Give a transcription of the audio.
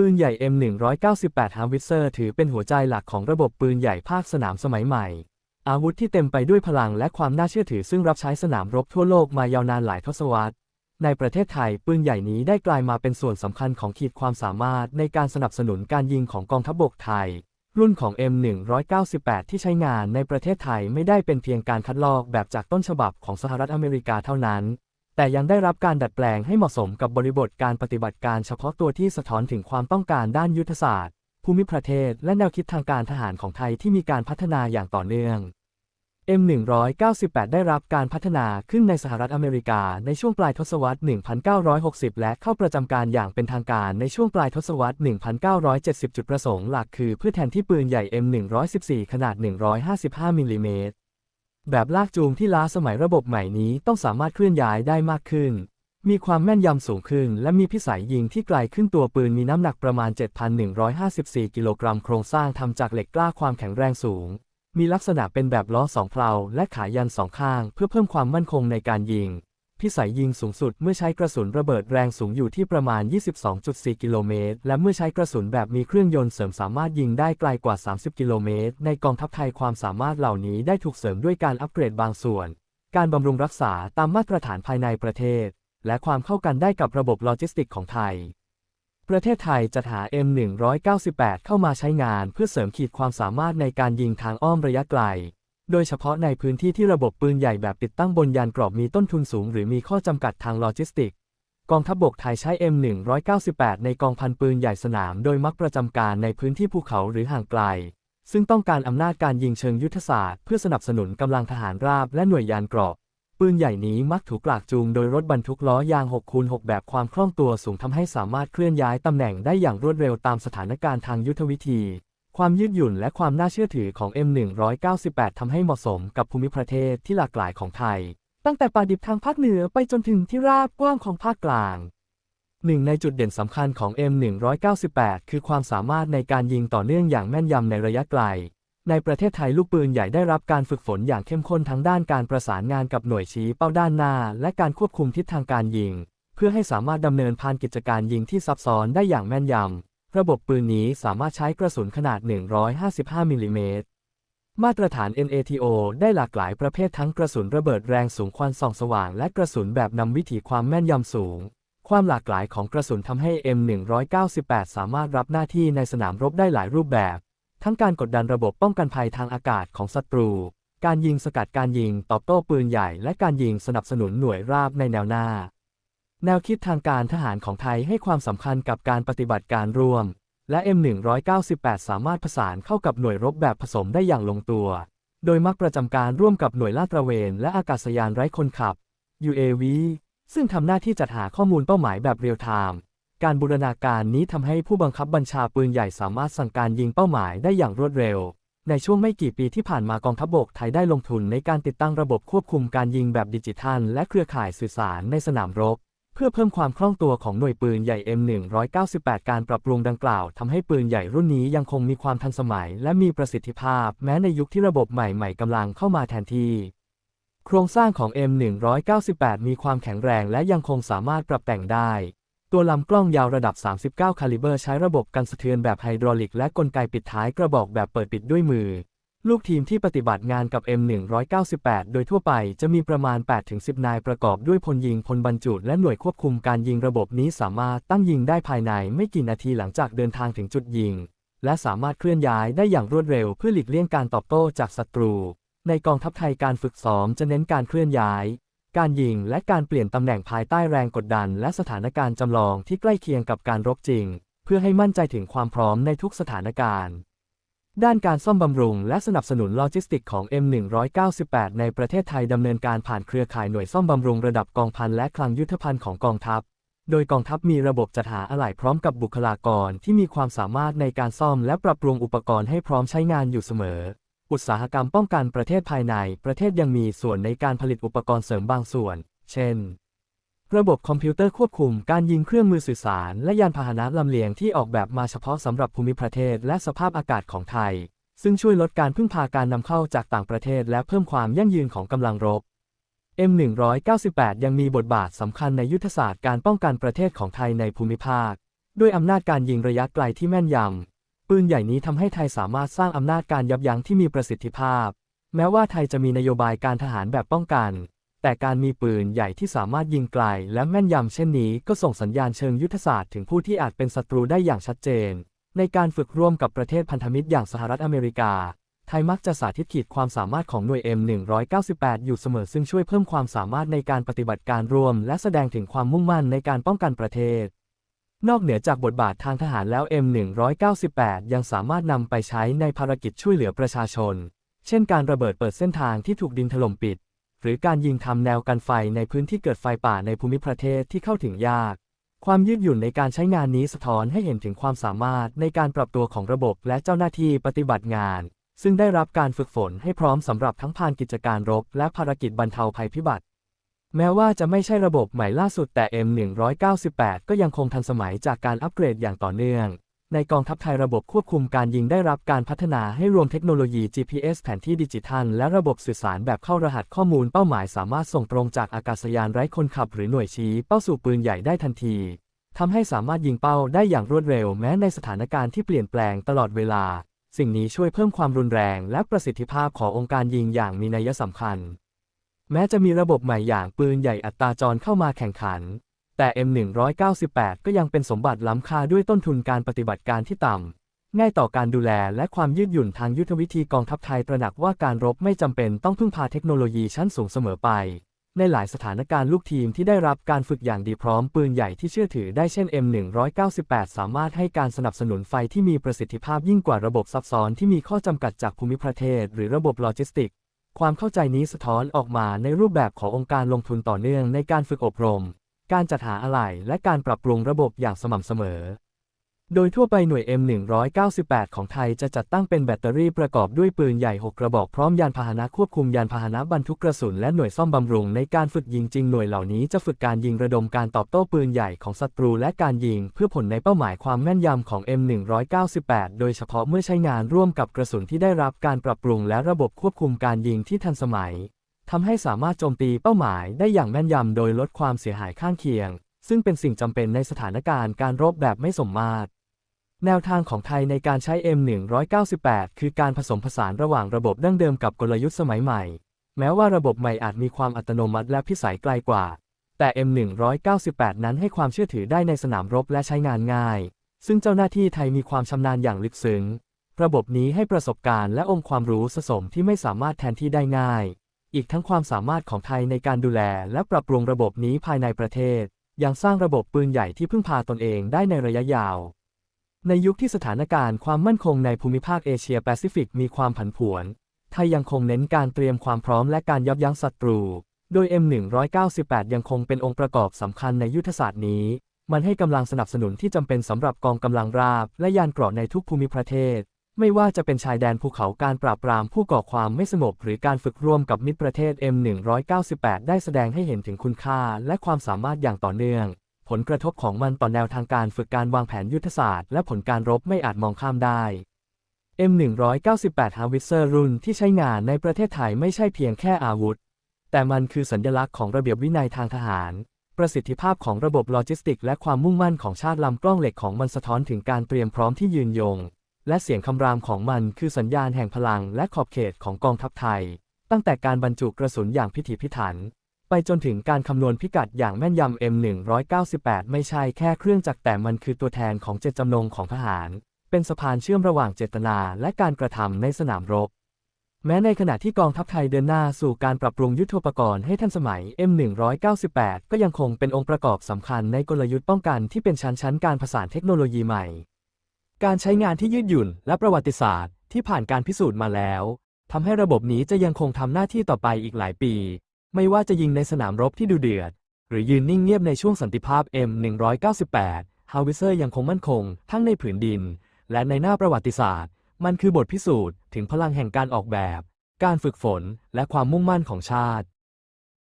ปืนใหญ่ M198 Howitzer ถือเป็นหัวใจหลักของระบบปืนใหญ่ภาคสนามสมัยใหม่ อาวุธที่เต็มไปด้วยพลังและความน่าเชื่อถือซึ่งรับใช้สนามรบทั่วโลกมายาวนานหลายทศวรรษ ในประเทศไทยปืนใหญ่นี้ได้กลายมาเป็นส่วนสำคัญของขีดความสามารถในการสนับสนุนการยิงของกองทัพบกไทย รุ่นของ M198 ที่ใช้งานในประเทศไทยไม่ได้เป็นเพียงการคัดลอกแบบจากต้นฉบับของสหรัฐอเมริกาเท่านั้น แต่ยังได้รับการดัดแปลงให้เหมาะสมกับบริบทการปฏิบัติการเฉพาะตัวที่สะท้อนถึงความต้องการด้านยุทธศาสตร์ ภูมิประเทศ และแนวคิดทางการทหารของไทยที่มีการพัฒนาอย่างต่อเนื่อง M198 ได้รับการพัฒนาขึ้นในสหรัฐอเมริกาในช่วงปลายทศวรรษ 1960 และเข้าประจำการอย่างเป็นทางการในช่วงปลายทศวรรษ 1970 จุดประสงค์หลักคือเพื่อแทนที่ปืนใหญ่ M114 ขนาด 155 มิลลิเมตร แบบลากจูงที่ล้าสมัยระบบใหม่นี้ต้องสามารถเคลื่อนย้ายได้มากขึ้น มีความแม่นยำสูงขึ้น และมีพิสัยยิงที่ไกลขึ้นตัวปืนมีน้ำหนักประมาณ 7,154 กิโลกรัมโครงสร้างทำจากเหล็กกล้าความแข็งแรงสูง มีลักษณะเป็นแบบล้อสองเพลาและขายันสองข้าง เพื่อเพิ่มความมั่นคงในการยิง พิสัยยิงสูงสุดเมื่อใช้กระสุนระเบิดแรงสูงอยู่ที่ประมาณ 22.4 กิโลเมตร และเมื่อใช้กระสุนแบบมีเครื่องยนต์เสริมสามารถยิงได้ไกลกว่า 30 กิโลเมตร ในกองทัพไทยความสามารถเหล่านี้ได้ถูกเสริมด้วยการอัปเกรดบางส่วน การบำรุงรักษาตามมาตรฐานภายในประเทศ และความเข้ากันได้กับระบบโลจิสติกของไทย ประเทศไทยจัดหา M198 เข้ามาใช้งานเพื่อเสริมขีดความสามารถในการยิงทางอ้อมระยะไกล โดยเฉพาะในพื้นที่ที่ระบบปืนใหญ่แบบติดตั้งบนยานกรอบมีต้นทุนสูง หรือมีข้อจำกัดทางโลจิสติก กองทัพบบกไทยใช้ M198 ในกองพันปืนใหญ่สนาม โดยมักประจำการในพื้นที่ภูเขาหรือห่างไกล ซึ่งต้องการอำนาจการยิงเชิงยุทธศาสตร์เพื่อสนับสนุนกำลังทหารราบและหน่วยยานเกราะปืนใหญ่นี้มักถูกลากจูงโดยรถบรรทุกล้อยาง6คูณ6แบบความคล่องตัวสูงทำให้สามารถเคลื่อนย้ายตำแหน่งได้อย่างรวดเร็วตามสถานการณ์ทางยุทธวิธี ความยืดหยุ่นและความน่าเชื่อถือของ M198 ทำให้เหมาะสมกับภูมิประเทศที่หลากหลายของไทย ตั้งแต่ป่าดิบทางภาคเหนือไปจนถึงที่ราบกว้างของภาคกลางหนึ่งในจุดเด่นสำคัญของ M198 คือความสามารถในการยิงต่อเนื่องอย่างแม่นยำในระยะไกล ในประเทศไทยลูกปืนใหญ่ได้รับการฝึกฝนอย่างเข้มข้นทั้งด้านการประสานงานกับหน่วยชี้เป้าด้านหน้า และการควบคุมทิศทางการยิง เพื่อให้สามารถดำเนินผ่านกิจการยิงที่ซับซ้อนได้อย่างแม่นยำ ระบบปืนนี้สามารถใช้กระสุนขนาด 155 มิลลิเมตร มาตรฐาน NATO ได้หลากหลายประเภททั้งกระสุนระเบิดแรงสูงควันส่องสว่าง และกระสุนแบบนำวิถีความแม่นยำสูง ความหลากหลายของกระสุนทำให้ M198 สามารถรับหน้าที่ในสนามรบได้หลายรูปแบบ ทั้งการกดดันระบบป้องกันภัยทางอากาศของศัตรู การยิงสกัดการยิงตอบโต้ปืนใหญ่ และการยิงสนับสนุนหน่วยราบในแนวหน้า แนวคิดทางการทหารของไทยให้ความสำคัญกับการปฏิบัติการร่วม และ M198 สามารถผสานเข้ากับหน่วยรบแบบผสมได้อย่างลงตัว โดยมักประจำการร่วมกับหน่วยลาดตระเวน และอากาศยานไร้คนขับ UAV ซึ่งทำหน้าที่จัดหาข้อมูลเป้าหมายแบบเรียลไทม์ การบูรณาการนี้ทำให้ผู้บังคับบัญชาปืนใหญ่สามารถสั่งการยิงเป้าหมายได้อย่างรวดเร็ว ในช่วงไม่กี่ปีที่ผ่านมากองทัพบกไทยได้ลงทุนในการติดตั้งระบบควบคุมการยิงแบบดิจิทัล และเครือข่ายสื่อสารในสนามรบ พื่อเพิ่มความคล่องตัวของหน่วยปืนใหญ่ M198 การปรับปรุงดังกล่าวทำให้ปืนใหญ่รุ่นนี้ยังคงมีความทันสมัย และมีประสิทธิภาพ แม้ในยุคที่ระบบใหม่ๆกำลังเข้ามาแทนที่ โครงสร้างของ M198 มีความแข็งแรงและยังคงสามารถปรับแต่งได้ ตัวลำกล้องยาวระดับ 39 คาลิเบอร์ใช้ระบบกันสะเทือนแบบไฮดรอลิกและกลไกปิดท้ายกระบอกแบบเปิดปิดด้วยมือ ลูกทีมที่ปฏิบัติงานกับ M198 โดยทั่วไปจะมีประมาณ 8-10 นายประกอบด้วยพลยิงพลบรรจุและหน่วยควบคุมการยิงระบบนี้สามารถตั้งยิงได้ภายในไม่กี่นาทีหลังจากเดินทางถึงจุดยิง และสามารถเคลื่อนย้ายได้อย่างรวดเร็วเพื่อหลีกเลี่ยงการตอบโต้จากศัตรู ในกองทัพไทยการฝึกซ้อมจะเน้นการเคลื่อนย้าย การยิงและการเปลี่ยนตำแหน่งภายใต้แรงกดดัน และสถานการณ์จำลองที่ใกล้เคียงกับการรบจริง เพื่อให้มั่นใจถึงความพร้อมในทุกสถานการณ์ ด้านการซ่อมบำรุงและสนับสนุนโลจิสติกของ M198 ในประเทศไทยดำเนินการผ่านเครือข่ายหน่วยซ่อมบำรุงระดับกองพันและคลังยุทธภัณฑ์ของกองทัพ โดยกองทัพมีระบบจัดหาอะไหล่พร้อมกับบุคลากรที่มีความสามารถในการซ่อมและปรับปรุงอุปกรณ์ให้พร้อมใช้งานอยู่เสมอ อุตสาหกรรมป้องกันประเทศภายใน ประเทศยังมีส่วนในการผลิตอุปกรณ์เสริมบางส่วน เช่น ระบบคอมพิวเตอร์ควบคุมการยิงเครื่องมือสื่อสาร และยานพาหนะลำเลียงที่ออกแบบมาเฉพาะสำหรับภูมิประเทศและสภาพอากาศของไทย ซึ่งช่วยลดการพึ่งพาการนำเข้าจากต่างประเทศ และเพิ่มความยั่งยืนของกำลังรบ M198 ยังมีบทบาทสำคัญในยุทธศาสตร์การป้องกันประเทศของไทยในภูมิภาค ด้วยอำนาจการยิงระยะไกลที่แม่นยำปืนใหญ่นี้ทำให้ไทยสามารถสร้างอำนาจการยับยั้งที่มีประสิทธิภาพ แม้ว่าไทยจะมีนโยบายการทหารแบบป้องกัน แต่การมีปืนใหญ่ที่สามารถยิงไกลและแม่นยำเช่นนี้ก็ส่งสัญญาณเชิงยุทธศาสตร์ถึงผู้ที่อาจเป็นศัตรูได้อย่างชัดเจน ในการฝึกร่วมกับประเทศพันธมิตรอย่างสหรัฐอเมริกา ไทยมักจะสาธิตขีดความสามารถของหน่วย M198 อยู่เสมอซึ่งช่วยเพิ่มความสามารถในการปฏิบัติการร่วม และแสดงถึงความมุ่งมั่นในการป้องกันประเทศ นอกเหนือจากบทบาททางทหารแล้ว M198 ยังสามารถนำไปใช้ในภารกิจช่วยเหลือประชาชน เช่นการระเบิดเปิดเส้นทางที่ถูกดินถล่มปิด หรือการยิงทำแนวกันไฟในพื้นที่เกิดไฟป่าในภูมิประเทศที่เข้าถึงยาก ความยืดหยุ่นในการใช้งานนี้สะท้อนให้เห็นถึงความสามารถในการปรับตัวของระบบและเจ้าหน้าที่ปฏิบัติงาน ซึ่งได้รับการฝึกฝนให้พร้อมสำหรับทั้งพานกิจการรบ และภารกิจบรรเทาภัยพิบัติ แม้ว่าจะไม่ใช่ระบบใหม่ล่าสุดแต่ M198 ก็ยังคงทันสมัยจากการอัปเกรดอย่างต่อเนื่อง ในกองทัพไทยระบบควบคุมการยิงได้รับการพัฒนาให้รวมเทคโนโลยี GPS แผนที่ดิจิทัล และระบบสื่อสารแบบเข้ารหัสข้อมูลเป้าหมายสามารถส่งตรงจากอากาศยานไร้คนขับ หรือหน่วยชี้เป้าสู่ปืนใหญ่ได้ทันทีทำให้สามารถยิงเป้าได้อย่างรวดเร็วแม้ในสถานการณ์ที่เปลี่ยนแปลงตลอดเวลา สิ่งนี้ช่วยเพิ่มความรุนแรงและประสิทธิภาพขององค์การยิงอย่างมีนัยสำคัญ แม้จะมีระบบใหม่อย่างปืนใหญ่อัตราจรเข้ามาแข่งขัน แต่ M198 ก็ยังเป็นสมบัติล้ำค่าด้วยต้นทุนการปฏิบัติการที่ต่ำ ง่ายต่อการดูแลและความยืดหยุ่นทางยุทธวิธีกองทัพไทยตระหนักว่าการรบไม่จำเป็นต้องพึ่งพาเทคโนโลยีชั้นสูงเสมอไป ในหลายสถานการณ์ลูกทีมที่ได้รับการฝึกอย่างดีพร้อมปืนใหญ่ที่เชื่อถือได้เช่น M198 สามารถให้การสนับสนุนไฟที่มีประสิทธิภาพยิ่งกว่าระบบซับซ้อนที่มีข้อจำกัดจากภูมิประเทศ หรือระบบโลจิสติก ความเข้าใจนี้สะท้อนออกมาในรูปแบบขององค์การลงทุนต่อเนื่องในการฝึกอบรม การจัดหาอะไหล่และการปรับปรุงระบบอย่างสม่ำเสมอ โดยทั่วไปหน่วย M198 ของไทยจะจัดตั้งเป็นแบตเตอรี่ประกอบด้วยปืนใหญ่ 6 กระบอกพร้อมยานพาหนะควบคุมยานพาหนะบรรทุกกระสุนและหน่วยซ่อมบำรุงในการฝึกยิงจริงหน่วยเหล่านี้จะฝึกการยิงระดมการตอบโต้ปืนใหญ่ของศัตรูและการยิง เพื่อผลในเป้าหมายความแม่นยำของ M198 โดยเฉพาะเมื่อใช้งานร่วมกับกระสุนที่ได้รับการปรับปรุงและระบบควบคุมการยิงที่ทันสมัย ทำให้สามารถโจมตีเป้าหมายได้อย่างแม่นยำโดยลดความเสียหายข้างเคียง ซึ่งเป็นสิ่งจำเป็นในสถานการณ์การรบแบบไม่สมมาตร แนวทางของไทยในการใช้ M198 คือการผสมผสานระหว่างระบบดั้งเดิมกับกลยุทธ์สมัยใหม่ แม้ว่าระบบใหม่อาจมีความอัตโนมัติและพิสัยไกลกว่า แต่ M198 นั้นให้ความเชื่อถือได้ในสนามรบและใช้งานง่าย ซึ่งเจ้าหน้าที่ไทยมีความชำนาญอย่างลึกซึ้ง ระบบนี้ให้ประสบการณ์และองค์ความรู้สะสมที่ไม่สามารถแทนที่ได้ง่าย อีกทั้งความสามารถของไทยในการดูแลและปรับปรุงระบบนี้ภายในประเทศ ยังสร้างระบบปืนใหญ่ที่พึ่งพาตนเองได้ในระยะยาว ในยุคที่สถานการณ์ความมั่นคงในภูมิภาคเอเชียแปซิฟิกมีความผันผวน ไทยยังคงเน้นการเตรียมความพร้อมและการยับยั้งศัตรู โดย M198 ยังคงเป็นองค์ประกอบสำคัญในยุทธศาสตร์นี้ มันให้กำลังสนับสนุนที่จำเป็นสำหรับกองกำลังราบ และยานเกราะในทุกภูมิประเทศ ไม่ว่าจะเป็นชายแดนภูเขาการปราบปรามผู้ก่อความไม่สงบหรือการฝึกร่วมกับมิตรประเทศ M198 ได้แสดงให้เห็นถึงคุณค่าและความสามารถอย่างต่อเนื่อง ผลกระทบของมันต่อแนวทางการฝึกการวางแผนยุทธศาสตร์และผลการรบไม่อาจมองข้ามได้ M198 Howitzer รุ่นที่ใช้งานในประเทศไทยไม่ใช่เพียงแค่อาวุธ แต่มันคือสัญลักษณ์ของระเบียบวินัยทางทหาร ประสิทธิภาพของระบบโลจิสติก และความมุ่งมั่นของชาติลำกล้องเหล็กของมันสะท้อนถึงการเตรียมพร้อมที่ยืนยง และเสียงคำรามของมันคือสัญญาณแห่งพลังและขอบเขตของกองทัพไทย ตั้งแต่การบรรจุกระสุนอย่างพิถีพิถัน ไปจนถึงการคำนวณพิกัดอย่างแม่นยำ M198 ไม่ใช่แค่เครื่องจักรแต่มันคือตัวแทนของเจตจำนงของทหาร เป็นสะพานเชื่อมระหว่างเจตนาและการกระทำในสนามรบแม้ในขณะที่กองทัพไทยเดินหน้าสู่การปรับปรุงยุทโธปกรณ์ให้ทันสมัย M198 ก็ยังคงเป็นองค์ประกอบสำคัญในกลยุทธ์ป้องกันที่เป็นชั้นชั้นการผสานเทคโนโลยีใหม่ การใช้งานที่ยืดหยุ่นและประวัติศาสตร์ที่ผ่านการพิสูจน์มาแล้วทำให้ระบบนี้จะยังคงทำหน้าที่ต่อไปอีกหลายปี ไม่ว่าจะยิงในสนามรบที่ดูเดือด หรือยืนนิ่งเงียบในช่วงสันติภาพ M198 Howitzer ยังคงมั่นคง ทั้งในผืนดิน และในหน้าประวัติศาสตร์ มันคือบทพิสูจน์ถึงพลังแห่งการออกแบบ การฝึกฝน และความมุ่งมั่นของชาติ